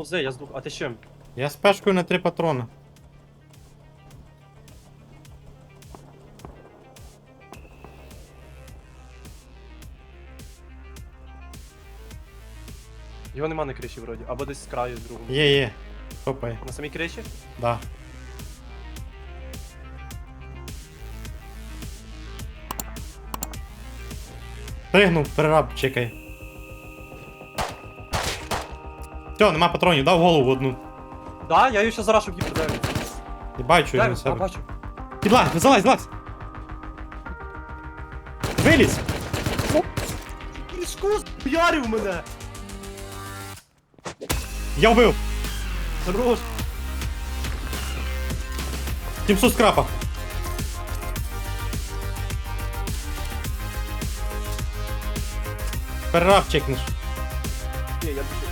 повзе, я здух. А ти чим? Я з пешкою на три патрони. Його нема на криші вроді, або десь з краю з другого. Є, є. Топай. На самій криші? Да. Пригнув, перераб, чекай. Все, нема патронів, дав голову одну. Да, я її ще зараз щоб її подаю. І бачу його Дай, на а, себе. бачу. Підлазь, залазь, залазь! Вилізь! Ішку ярив мене! Я вбив! Хорош! 700 скрапа! Перераб чекнеш. Ні, я душу.